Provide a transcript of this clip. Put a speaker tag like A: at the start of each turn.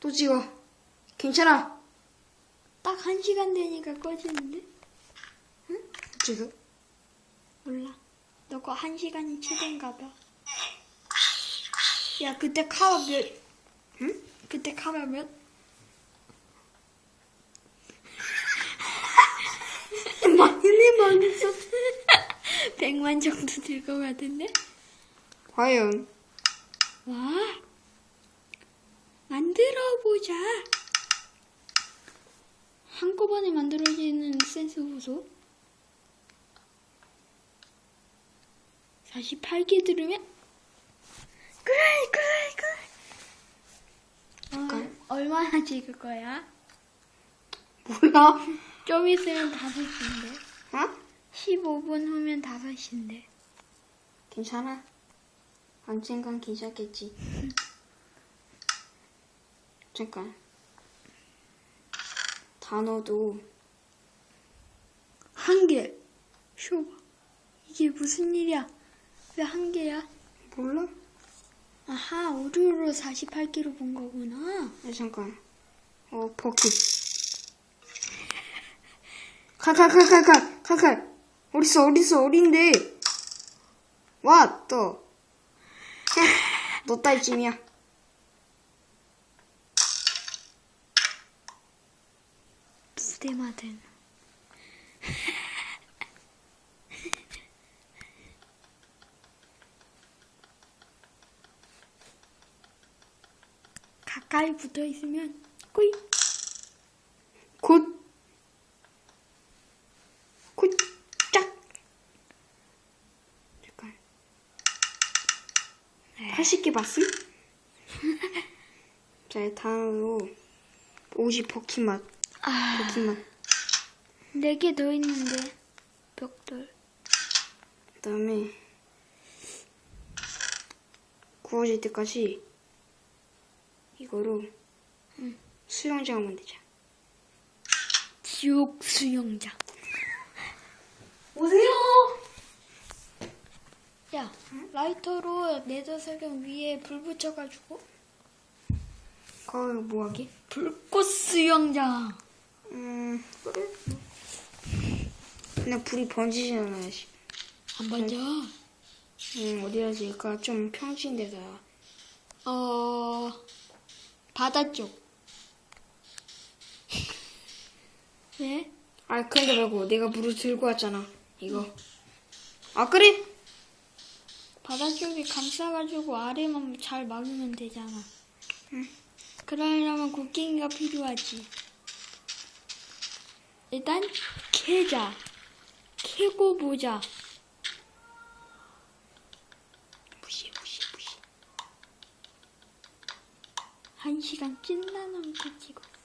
A: 또 찍어. 괜찮아.
B: 딱 한 시간 되니까 꺼지는데?
A: 지금.
B: 몰라. 너거 한 시간이 최대인가 봐. 야, 그때 카바 몇,
A: 응?
B: 그때 카바 몇?
A: 많이 망했어.
B: 100만 정도 될 것 같은데?
A: 과연.
B: 와. 만들어 보자. 한꺼번에 만들어지는 센스 보소. 48개 들으면 그래 그래 그래.
A: 잠깐.
B: 어, 얼마나 찍을 거야?
A: 몰라.
B: 좀 있으면 5시인데.
A: 어?
B: 15분 후면 5시인데.
A: 괜찮아. 언젠간 괜찮겠지. 잠깐. 단어도
B: 한 개. 쇼봐. 이게 무슨 일이야? 왜 한 개야?
A: 몰라?
B: 아하, 오류로 48개로 본 거구나.
A: 아, 잠깐. 어, 포키. 칼칼칼칼칼 칼칼. 어딨어 어딨어 어딘데? 와 또. 너 딸쯤이야.
B: 부대마든. 가까이 붙어 있으면 꾸이
A: 곧. 곧. 짝. 잠깐. 80개 봤음? 자, 다음으로 50 포키 맛.
B: 아,
A: 맛.
B: 네개 더 있는데 벽돌.
A: 그 다음에 구워질 때까지 이거로 수영장을 만들자.
B: 지옥 수영장.
A: 오세요.
B: 야, 라이터로 네더 설경 위에 불 붙여가지고
A: 거기 뭐하게?
B: 불꽃 수영장.
A: 음 그래. 근데 불이 번지지 않아야지.
B: 안 번져.
A: 음 어디라 지을까? 좀 평지인 데다.
B: 어, 바다 쪽. 왜?
A: 아 근데 말고 내가 물을 들고 왔잖아. 이거. 아 그래?
B: 바다 쪽에 감싸가지고 아래만 잘 막으면 되잖아.
A: 응.
B: 그러려면 곡괭이가 필요하지. 일단 캐자. 캐고 보자.
A: 무시 무시 무시.
B: 한 시간 찐나 남고 찍었어.